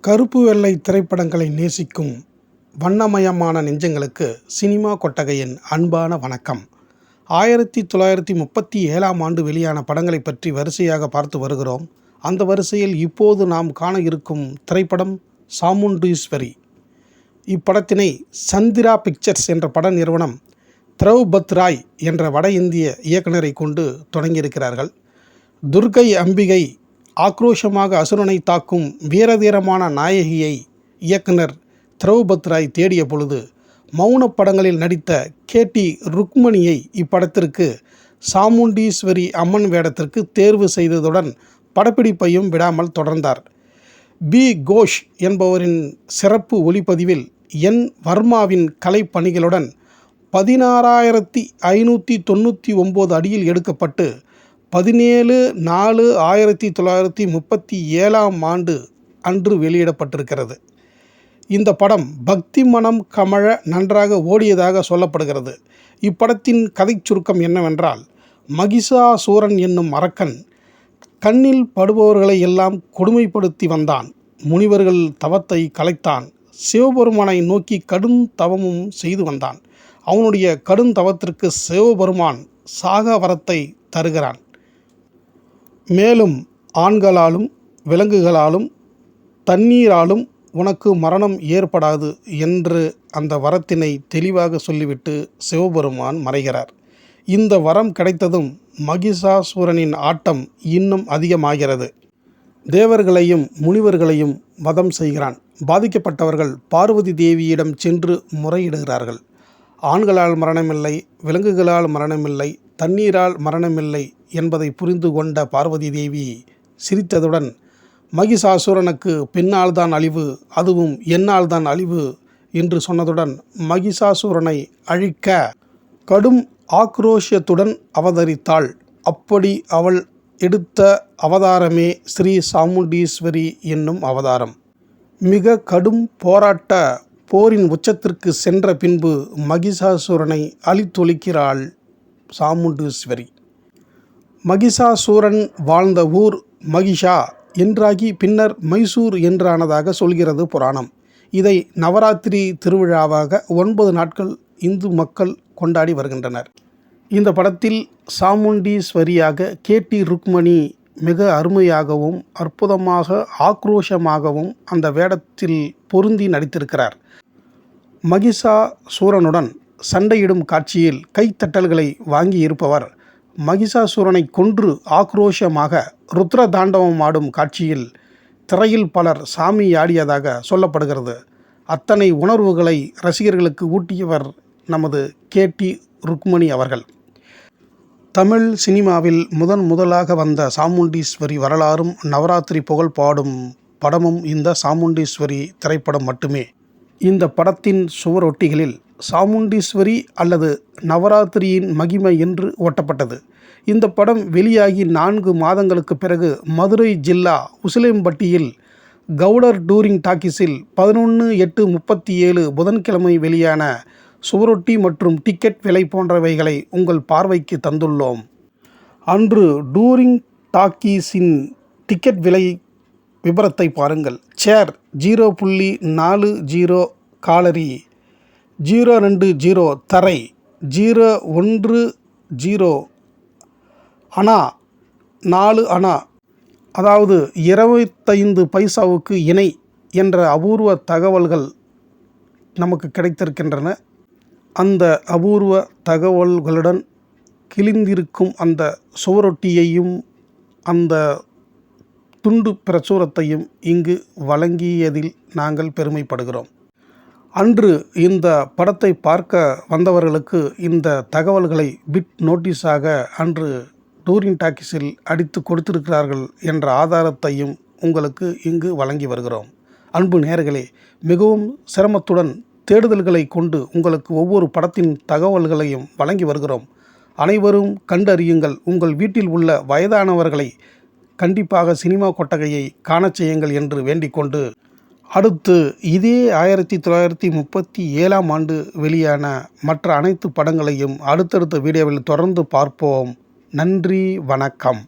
கருப்பு வெள்ளை திரைப்படங்களை நேசிக்கும் வண்ணமயமான நெஞ்சங்களுக்கு சினிமா கொட்டகையின் அன்பான வணக்கம். ஆயிரத்தி தொள்ளாயிரத்தி முப்பத்தி ஏழாம் ஆண்டு வெளியான படங்களை பற்றி வரிசையாக பார்த்து வருகிறோம். அந்த வரிசையில் இப்போது நாம் காண இருக்கும் திரைப்படம் சாமுண்டீஸ்வரி. இப்படத்தினை சந்திரா பிக்சர்ஸ் என்ற பட நிறுவனம் திரௌபத் ராய் என்ற வட இந்திய இயக்குநரை கொண்டு தொடங்கியிருக்கிறார்கள். துர்கை அம்பிகை ஆக்ரோஷமாக அசுரனை தாக்கும் வீரதீரமான நாயகியை இயக்குனர் திரௌபத் ராய் தேடிய பொழுது மௌன படங்களில் நடித்த கேடி ருக்மணியை இப்படத்திற்கு சாமுண்டீஸ்வரி அம்மன் வேடத்திற்கு தேர்வு செய்ததுடன் படப்பிடிப்பையும் விடாமல் தொடர்ந்தார். பி. கோஷ் என்பவரின் சிறப்பு ஒளிப்பதிவில் என். வர்மாவின் கலைப்பணிகளுடன் பதினாறாயிரத்தி ஐநூற்றி தொண்ணூற்றி ஒம்பது அடியில் எடுக்கப்பட்டு பதினேழு நாலு ஆயிரத்தி தொள்ளாயிரத்தி முப்பத்தி ஏழாம் ஆண்டு அன்று வெளியிடப்பட்டிருக்கிறது. இந்த படம் பக்தி மனம் கமழ நன்றாக ஓடியதாக சொல்லப்படுகிறது. இப்படத்தின் கதைச் சுருக்கம் என்னவென்றால் மகிஷாசூரன் என்னும் அரக்கன் கண்ணில் படுபவர்களை எல்லாம் கொடுமைப்படுத்தி வந்தான். முனிவர்கள் தவத்தை கலைத்தான். சிவபெருமானை நோக்கி கடும் தவமும் செய்து வந்தான். அவனுடைய கடும் தவத்திற்கு சிவபெருமான் சாக வரத்தை தருகிறான். மேலும் ஆண்களாலும் விலங்குகளாலும் தண்ணீராலும் உனக்கு மரணம் ஏற்படாது என்று அந்த வரத்தினை தெளிவாக சொல்லிவிட்டு சிவபெருமான் மறைகிறார். இந்த வரம் கிடைத்ததும் மகிஷாசுரனின் ஆட்டம் இன்னும் அதிகமாகிறது. தேவர்களையும் முனிவர்களையும் வதம் செய்கிறான். பாதிக்கப்பட்டவர்கள் பார்வதி தேவியிடம் சென்று முறையிடுகிறார்கள். ஆண்களால் மரணமில்லை விலங்குகளால் மரணமில்லை தண்ணீரால் மரணமில்லை என்பதை புரிந்து கொண்ட பார்வதி தேவி சிரித்ததுடன் மகிஷாசுரனுக்கு பின்னால் தான் அழிவு அதுவும் என்னால் தான் அழிவு என்று சொன்னதுடன் மகிஷாசுரனை அழிக்க கடும் ஆக்ரோஷத்துடன் அவதரித்தாள். அப்படி அவள் எடுத்த அவதாரமே ஸ்ரீ சாமுண்டீஸ்வரி என்னும் அவதாரம். மிக கடும் போராட்ட போரின் உச்சத்திற்கு சென்ற பின்பு மகிஷாசுரனை அழித்தொழிக்கிறாள் சாமுண்டீஸ்வரி. மகிஷாசூரன் வாழ்ந்த ஊர் மகிஷா என்றாகி பின்னர் மைசூர் என்றானதாக சொல்கிறது புராணம். இதை நவராத்திரி திருவிழாவாக ஒன்பது நாட்கள் இந்து மக்கள் கொண்டாடி வருகின்றனர். இந்த படத்தில் சாமுண்டீஸ்வரியாக கேடி ருக்மணி மிக அருமையாகவும் அற்புதமாக ஆக்ரோஷமாகவும் அந்த வேடத்தில் பொருந்தி நடித்திருக்கிறார். மகிஷா சூரனுடன் சண்டையிடும் காட்சியில் கைத்தட்டல்களை வாங்கி இருப்பவர் மகிஷாசுரனை கொன்று ஆக்ரோஷமாக ருத்ர தாண்டவம் ஆடும் காட்சியில் திரையில் பலர் சாமி ஆடியதாக சொல்லப்படுகிறது. அத்தனை உணர்வுகளை ரசிகர்களுக்கு ஊட்டியவர் நமது கேடி ருக்மணி அவர்கள். தமிழ் சினிமாவில் முதன் முதலாக வந்த சாமுண்டீஸ்வரி வரலாறும் நவராத்திரி புகழ் பாடும் படமும் இந்த சாமுண்டீஸ்வரி திரைப்படம் மட்டுமே. இந்த படத்தின் சுவரொட்டிகளில் சாமுண்டீஸ்வரி அல்லது நவராத்திரியின் மகிமை என்று ஒட்டப்பட்டது இந்த படம் வெளியாகி நான்கு மாதங்களுக்கு பிறகு மதுரை ஜில்லா உசிலம்பட்டியில் கவுடர் டூரிங் டாக்கிஸில் பதினொன்று எட்டு முப்பத்தி ஏழு புதன்கிழமை வெளியான சுவரொட்டி மற்றும் டிக்கெட் விலை போன்றவைகளை உங்கள் பார்வைக்கு தந்துள்ளோம். அன்று டூரிங் டாக்கீஸின் டிக்கெட் விலை விபரத்தை பாருங்கள். சேர் ஜீரோ புள்ளி நாலு ஜீரோ காலரி ஜீரோ ரெண்டு ஜீரோ தரை ஜீரோ ஒன்று ஜீரோ அணா நாலு அணா. அதாவது இருபத்தைந்து பைசாவுக்கு இணை என்ற அபூர்வ தகவல்கள் நமக்கு கிடைத்திருக்கின்றன. அந்த அபூர்வ தகவல்களுடன் கிழிந்திருக்கும் அந்த சுவரொட்டியையும் அந்த துண்டு பிரசுரத்தையும் இங்கு வழங்கியதில் நாங்கள் பெருமைப்படுகிறோம். அன்று இந்த படத்தை பார்க்க வந்தவர்களுக்கு இந்த தகவல்களை பிட் நோட்டீஸாக அன்று டூரிங் டாக்கிஸில் அடித்து கொடுத்திருக்கிறார்கள் என்ற ஆதாரத்தையும் உங்களுக்கு இங்கு வழங்கி வருகிறோம். அன்பு நேர்களே மிகவும் சிரமத்துடன் தேடுதல்களை கொண்டு உங்களுக்கு ஒவ்வொரு படத்தின் தகவல்களையும் வழங்கி வருகிறோம். அனைவரும் கண்டறியுங்கள். உங்கள் வீட்டில் உள்ள வயதானவர்களை கண்டிப்பாக சினிமா கொட்டகையை காணச் செய்யுங்கள் என்று வேண்டிக்கொண்டு அடுத்து இதே ஆயிரத்தி தொள்ளாயிரத்தி முப்பத்தி ஏழாம் ஆண்டு வெளியான மற்ற அனைத்து படங்களையும் அடுத்தடுத்த வீடியோவில் தொடர்ந்து பார்ப்போம். நன்றி வணக்கம்.